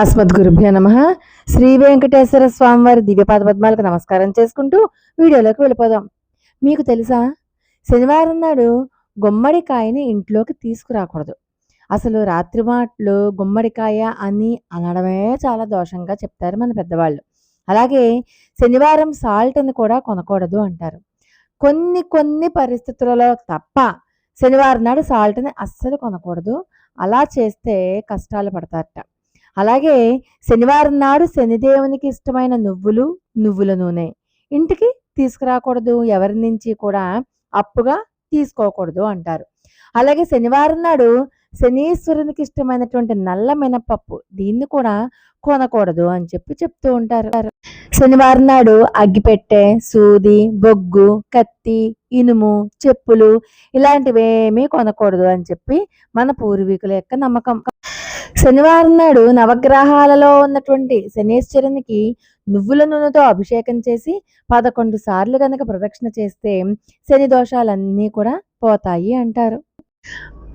అస్మద్గురుభ్యో నమ. శ్రీ వెంకటేశ్వర స్వామివారి దివ్యపాద పద్మాలకు నమస్కారం చేసుకుంటూ వీడియోలోకి వెళ్ళిపోదాం. మీకు తెలుసా? శనివారం నాడు గుమ్మడికాయని ఇంట్లోకి తీసుకురాకూడదు. అసలు రాత్రి మాటలు గుమ్మడికాయ అని అనడమే చాలా దోషంగా చెప్తారు మన పెద్దవాళ్ళు. అలాగే శనివారం సాల్ట్ అని కూడా కొనకూడదు అంటారు. కొన్ని కొన్ని పరిస్థితులలో తప్ప శనివారం నాడు సాల్ట్ని అస్సలు కొనకూడదు. అలా చేస్తే కష్టాలు పడతారట. అలాగే శనివారం నాడు శనిదేవునికి ఇష్టమైన నువ్వులు నువ్వుల నూనె. ఇంటికి తీసుకురాకూడదు ఎవరి నుంచి కూడా అప్పుగా తీసుకోకూడదు అంటారు. అలాగే శనివారం నాడు శనీశ్వరునికి ఇష్టమైనటువంటి నల్ల మినపప్పు దీన్ని కూడా కొనకూడదు అని చెప్పి చెప్తూ ఉంటారు. శనివారం నాడు అగ్గిపెట్టె సూది బొగ్గు కత్తి ఇనుము చెప్పులు ఇలాంటివేమీ కొనకూడదు అని చెప్పి మన పూర్వీకుల యొక్క నమ్మకం. శనివారం నాడు నవగ్రహాలలో ఉన్నటువంటి శనేశ్వరునికి నువ్వుల నూనెతో అభిషేకం చేసి పదకొండు సార్లు కనుక ప్రదక్షిణ చేస్తే శని దోషాలన్నీ కూడా పోతాయి అంటారు.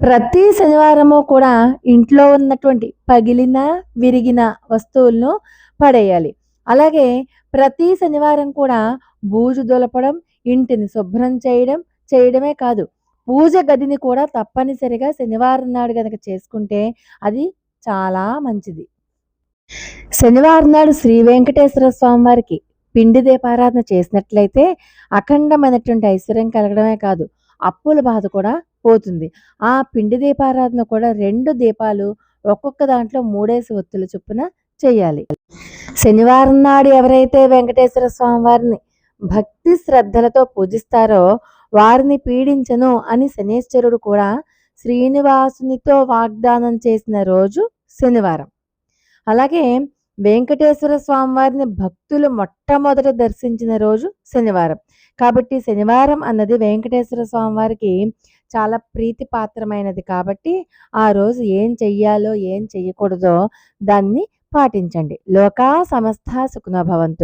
ప్రతి శనివారము కూడా ఇంట్లో ఉన్నటువంటి పగిలిన విరిగిన వస్తువులను పడేయాలి. అలాగే ప్రతి శనివారం కూడా బూజు దులపడం ఇంటిని శుభ్రం చేయడం చేయడమే కాదు పూజ గదిని కూడా తప్పనిసరిగా శనివారం నాడు కనుక చేసుకుంటే అది చాలా మంచిది. శనివారం నాడు శ్రీ వెంకటేశ్వర స్వామి వారికి పిండి దీపారాధన చేసినట్లయితే అఖండమైనటువంటి ఐశ్వర్యం కలగడమే కాదు అప్పుల బాధ కూడా పోతుంది. ఆ పిండి దీపారాధన కూడా రెండు దీపాలు ఒక్కొక్క దాంట్లో మూడేసి ఒత్తుల చొప్పున చేయాలి. శనివారం నాడు ఎవరైతే వెంకటేశ్వర స్వామి వారిని భక్తి శ్రద్ధలతో పూజిస్తారో వారిని పీడించను అని శనేశ్వరుడు కూడా శ్రీనివాసునితో వాగ్దానం చేసిన రోజు శనివారం. అలాగే వెంకటేశ్వర స్వామివారిని భక్తులు మొట్టమొదట దర్శించిన రోజు శనివారం. కాబట్టి శనివారం అన్నది వెంకటేశ్వర స్వామివారికి చాలా ప్రీతిపాత్రమైనది కాబట్టి ఆ రోజు ఏం చెయ్యాలో ఏం చెయ్యకూడదో దాన్ని పాటించండి. లోకా సమస్త సుఖనభవంతు